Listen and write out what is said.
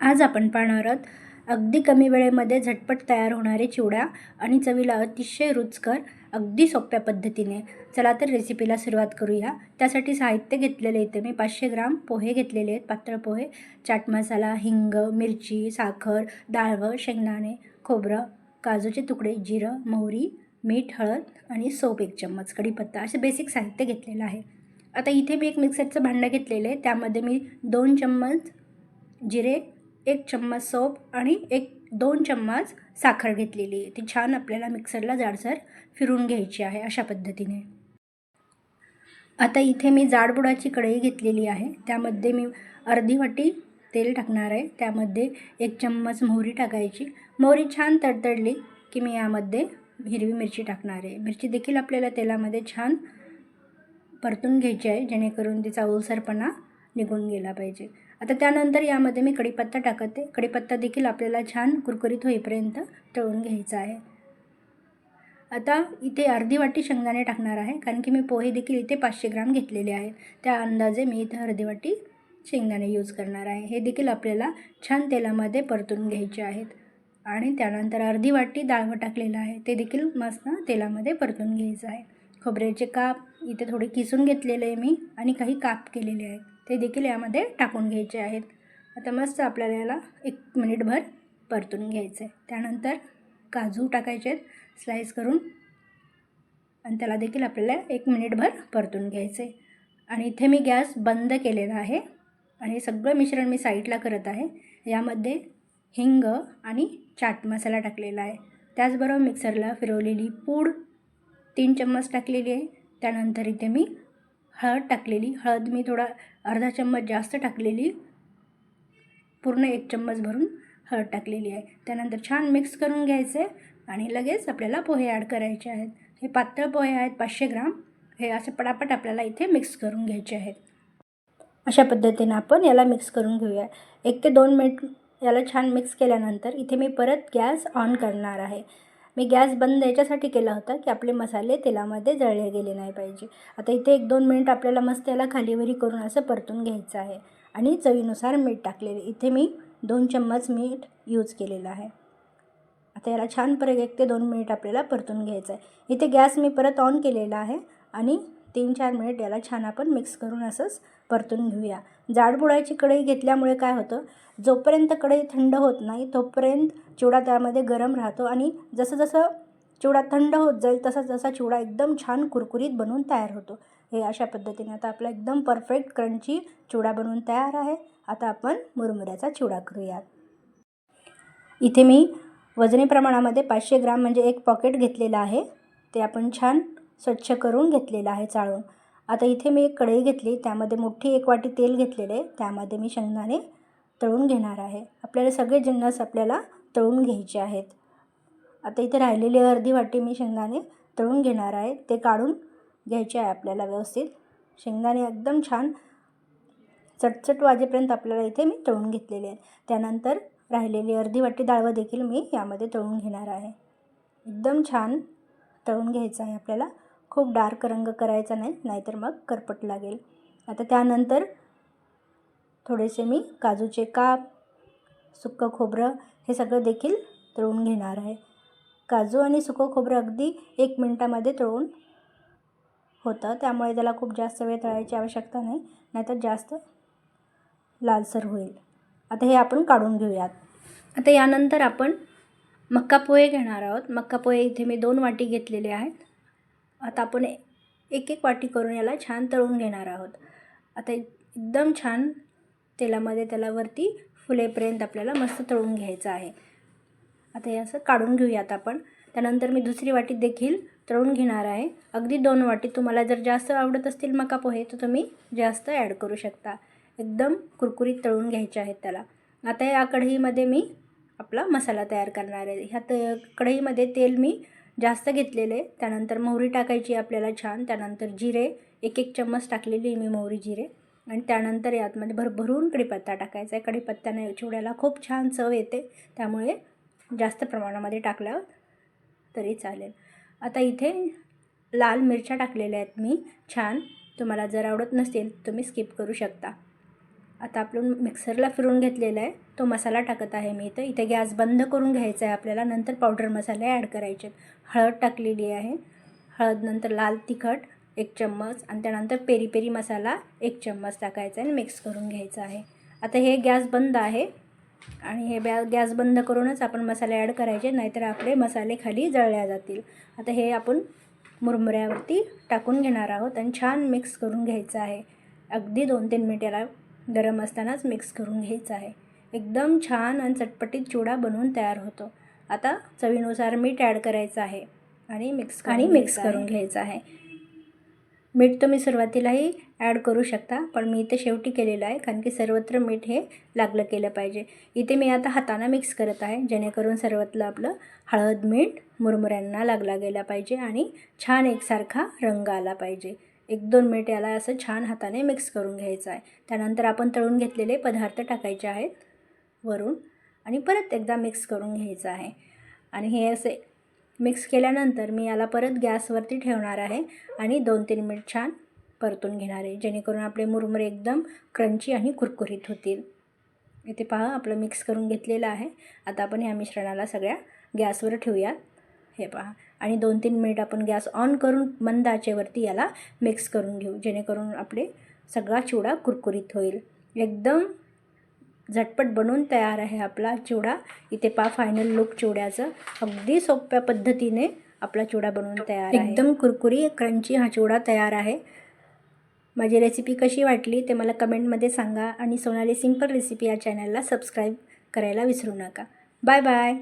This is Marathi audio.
आज आपण पाहणार आहोत अगदी कमी वेळेमध्ये झटपट तयार होणारे चिवडा आणि चवीला अतिशय रुचकर अगदी सोप्या पद्धतीने. चला तर रेसिपीला सुरुवात करूया. त्यासाठी साहित्य घेतलेले इथे मी पाचशे ग्राम पोहे घेतलेले आहेत पातळ पोहे चाट मसाला हिंग मिरची साखर डाळवं शेंगदाणे खोबरं काजूचे तुकडे जिरं मोहरी मीठ हळद आणि सोप एक चम्मच कढीपत्ता असे बेसिक साहित्य घेतलेलं आहे. आता इथे मी एक मिक्सरचं भांडं घेतलेलं आहे. त्यामध्ये मी दोन चम्मच जिरे एक चम्मच सोप आणि एक दोन चम्मच साखर घेतलेली आहे. ती छान आपल्याला मिक्सरला जाडसर फिरून घ्यायची आहे अशा पद्धतीने. आता इथे मी जाडबुडाची कढई घेतलेली आहे. त्यामध्ये मी अर्धी वाटी तेल टाकणार आहे. त्यामध्ये एक चम्मच मोहरी टाकायची. मोहरी छान तडतडली की मी यामध्ये हिरवी मिरची टाकणार आहे. मिरची देखील आपल्याला तेलामध्ये छान परतून घ्यायची आहे जेणेकरून तिचा ओलसरपणा निघून गेला पाहिजे. आता त्यानंतर यामध्ये मी कढीपत्ता टाकते. कढीपत्ता देखील आपल्याला छान कुरकुरीत होईपर्यंत तळून घ्यायचा आहे. आता इथे अर्धी वाटी शेंगदाणे टाकणार आहे कारण की मी पोहे देखील इथे पाचशे ग्राम घेतलेले आहेत. त्या अंदाजे मी इथे अर्धी वाटी शेंगदाणे यूज करणार आहे. हे देखील आपल्याला छान तेलामध्ये परतून घ्यायचे आहेत. आणि त्यानंतर अर्धी वाटी डाळवं टाकलेलं आहे. ते देखील मस्त तेलामध्ये परतून घ्यायचं आहे. खोबऱ्याचे काप इथे थोडे किसून घेतलेले आहे मी आणि काही काप केलेले आहेत. ते देखील यामध्ये टाकून घ्यायचे आहेत. आता मस्त आपल्याला याला एक मिनिटभर परतून घ्यायचं आहे त्यानंतर काजू टाकायचे आहेत. स्लाईस करून. आणि त्याला देखील आपल्याला एक मिनिटभर परतून घ्यायचं आहे आणि इथे मी गॅस बंद केलेला आहे. आणि सगळं मिश्रण मी साईडला करत आहे. यामध्ये हिंग आणि चाट मसाला टाकलेला आहे. त्याचबरोबर मिक्सरला फिरवलेली पूड तीन चम्मच टाकलेली आहे. त्यानंतर इथे मी हळद टाकलेली. हळद मी थोडा अर्धा चम्मच जास्त टाकलेली. पूर्ण एक चम्मच भरून हळद टाकलेली आहे. त्यानंतर छान मिक्स करून घ्यायचं आहे आणि लगेच आपल्याला पोहे ॲड करायचे आहेत. हे पातळ पोहे आहेत पाचशे ग्राम. हे असे पटापट आपल्याला इथे मिक्स करून घ्यायचे आहेत. अशा पद्धतीने आपण याला मिक्स करून घेऊया. एक ते दोन मिनिट याला छान मिक्स केल्यानंतर इथे मी परत गॅस ऑन करणार आहे. मी गॅस बंद याच्यासाठी केला होता की आपले मसाले तेलामध्ये जळले गेले नाही पाहिजे. आता इथे एक दोन मिनिट आपल्याला मस्त याला खालीवरी करून असं परतून घ्यायचं आहे. आणि चवीनुसार मीठ टाकलेले. इथे मी दोन चम्मच मीठ यूज केलेलं आहे. आता याला छान परत एक ते दोन मिनिट आपल्याला परतून घ्यायचं आहे. इथे गॅस मी परत ऑन केलेला आहे आणि तीन चार मिनिट याला छान आपण मिक्स करून असंच परतून घेऊया. जाडबुडाची कढई घेतल्यामुळे काय होतं? जोपर्यंत कढई थंड होत नाही तोपर्यंत चिवडा त्यामध्ये गरम राहतो आणि जसं जसं चिवडा थंड होत जाईल तसा जसा चिवडा एकदम छान कुरकुरीत बनवून तयार होतो. हे अशा पद्धतीने आता आपला एकदम परफेक्ट क्रंची चिवडा बनवून तयार आहे. आता आपण मुरमुऱ्याचा चिवडा करूयात. इथे मी वजनी प्रमाणामध्ये पाचशे ग्राम म्हणजे एक पॉकेट घेतलेलं आहे. ते आपण छान स्वच्छ करून घेतलेलं आहे चाळून. आता इथे मी एक कढई घेतली त्यामध्ये मोठी एक वाटी तेल घेतलेले त्यामध्ये मी शेंगदाणे तळून घेणार आहे. आपल्याला सगळे जिन्नस आपल्याला तळून घ्यायचे आहेत. आता इथे राहिलेली अर्धी वाटी मी शेंगदाणे तळून घेणार आहे. ते काढून घ्यायचे आहे आपल्याला व्यवस्थित. शेंगदाणे एकदम छान चटचट वाजेपर्यंत आपल्याला इथे मी तळून घेतलेले आहेत. त्यानंतर राहिलेली अर्धी वाटी डाळवं देखील मी यामध्ये तळून घेणार आहे. एकदम छान तळून घ्यायचं आहे आपल्याला. खूप डार्क रंग करायचा नाही नाहीतर मग करपट लागेल. आता त्यानंतर थोडेसे मी काजूचे काप सुक्कं खोबरं हे सगळं देखील तळून घेणार आहे. काजू आणि सुकं खोबरं अगदी एक मिनटामध्ये तळून होतं त्यामुळे त्याला खूप जास्त वेळ तळायची आवश्यकता नाही नाहीतर जास्त लालसर होईल. आता हे आपण काढून घेऊयात. आता यानंतर आपण मक्का पोहे घेणार आहोत. मक्का पोहे इथे मी दोन वाटी घेतलेले आहेत. आता आपण एक एक वाटी करून याला छान तळून घेणार आहोत. आता एकदम छान तेलामध्ये त्याला वरती फुलेपर्यंत आपल्याला मस्त तळून घ्यायचं आहे. आता हे असं काढून घेऊयात आपण. त्यानंतर मी दुसरी वाटी देखील तळून घेणार आहे. अगदी दोन वाटी. तुम्हाला जर जास्त आवडत असतील मका पोहे तर तुम्ही जास्त ॲड करू शकता. एकदम कुरकुरीत तळून घ्यायचे आहेत त्याला. आता या कढईमध्ये मी आपला मसाला तयार करणार आहे. ह्या त कढईमध्ये तेल मी जास्त घेतलेले त्यानंतर मोहरी टाकायची आपल्याला छान त्यानंतर जिरे एक एक चम्मच टाकलेली मी मोहरी जिरे. आणि त्यानंतर यातमध्ये भरभरून कढीपत्ता टाकायचा आहे. कढीपत्त्याने चिवड्याला खूप छान चव येते. त्यामुळे जास्त प्रमाणामध्ये टाकलं तरी चालेल. आता इथे लाल मिरच्या टाकलेल्या आहेत मी. छान. तुम्हाला जर आवडत नसतील तुम्ही स्किप करू शकता. आता आपण मिक्सरला फिरून घेतलेला आहे. तो मसाला टाकत आहे मी इथं. इथे गॅस बंद करून घ्यायचा आहे आपल्याला. नंतर पावडर मसाले ॲड करायचे हळद टाकलेली आहे. हळद नंतर लाल तिखट एक चम्मच आणि त्यानंतर पेरी पेरी मसाला एक चम्मच टाकायचा आहे आणि मिक्स करून घ्यायचा आहे. आता हे गॅस बंद आहे आणि हे बॅ गॅस बंद करूनच आपण मसाले ॲड करायचे नाहीतर आपले मसाले खाली जळल्या जातील. आता हे आपण मुरमुऱ्यावरती टाकून घेणार आहोत आणि छान मिक्स करून घ्यायचं आहे. अगदी दोन तीन मिनिटाला गरम असतानाच मिक्स करून घ्यायचं आहे. एकदम छान आणि चटपटीत चिवडा बनवून तयार होतो. आता चवीनुसार मीठ ॲड करायचं आहे आणि मिक्स आणि मिक्स करून घ्यायचं आहे. मीठ तुम्ही सुरुवातीलाही ॲड करू शकता पण मी इथे शेवटी केलेलं आहे कारण की सर्वत्र मीठ हे लागलं केलं पाहिजे. इथे मी आता हातानं मिक्स करत आहे जेणेकरून सर्वत्र आपलं हळद मीठ मुरमुऱ्यांना लागला गेला पाहिजे आणि छान एकसारखा रंग आला पाहिजे. एक दोन मिनिट याला असं छान हाताने मिक्स करून घ्यायचं आहे. त्यानंतर आपण तळून घेतलेले पदार्थ टाकायचे आहेत वरून आणि परत एकदा मिक्स करून घ्यायचं आहे. आणि हे असे मिक्स केल्यानंतर मी याला परत गॅसवरती ठेवणार आहे आणि दोन तीन मिनिट छान परतून घेणार आहे जेणेकरून आपले मुरमुरे एकदम क्रंची आणि कुरकुरीत होतील. इथे पहा आपलं मिक्स करून घेतलेलं आहे. आता आपण ह्या मिश्रणाला सगळ्या गॅसवर ठेवूयात. हे पहा. आणि दोन तीन मिनिट आपण गॅस ऑन करून मंद आचेवरती याला मिक्स करून घेऊ जेणेकरून आपले सगळा चिवडा कुरकुरीत होईल. एकदम झटपट बनून तयार आहे आपला चिवडा. इथे पा फायनल लुक चिवड्याचं. अगदी सोप्या पद्धतीने आपला चिवडा बनवून तयार आहे. एकदम कुरकुरी क्रंची हा चिवडा तयार आहे. माझी रेसिपी कशी वाटली ते मला कमेंटमध्ये सांगा आणि सोनाली सिंपल रेसिपी या चॅनलला सबस्क्राईब करायला विसरू नका. Bye bye